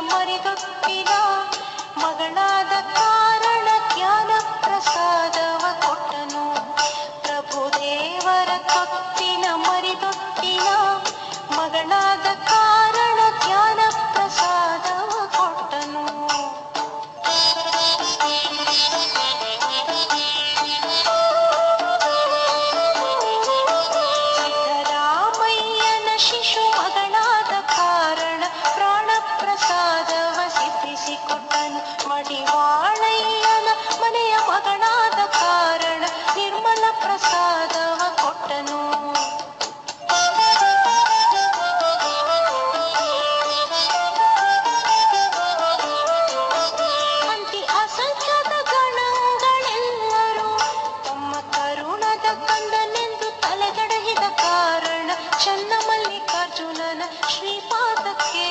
ಮರಿಗಪ್ಪಿದ ಮಗಳಾದ ಕಾರಣ ಜ್ಞಾನ ಪ್ರಸಾದವ ಕೊಟ್ಟನು. ಪ್ರಭು ದೇವರ ಕಪ್ಪ ಶ್ರೀಪಾದಕ್ಕೆ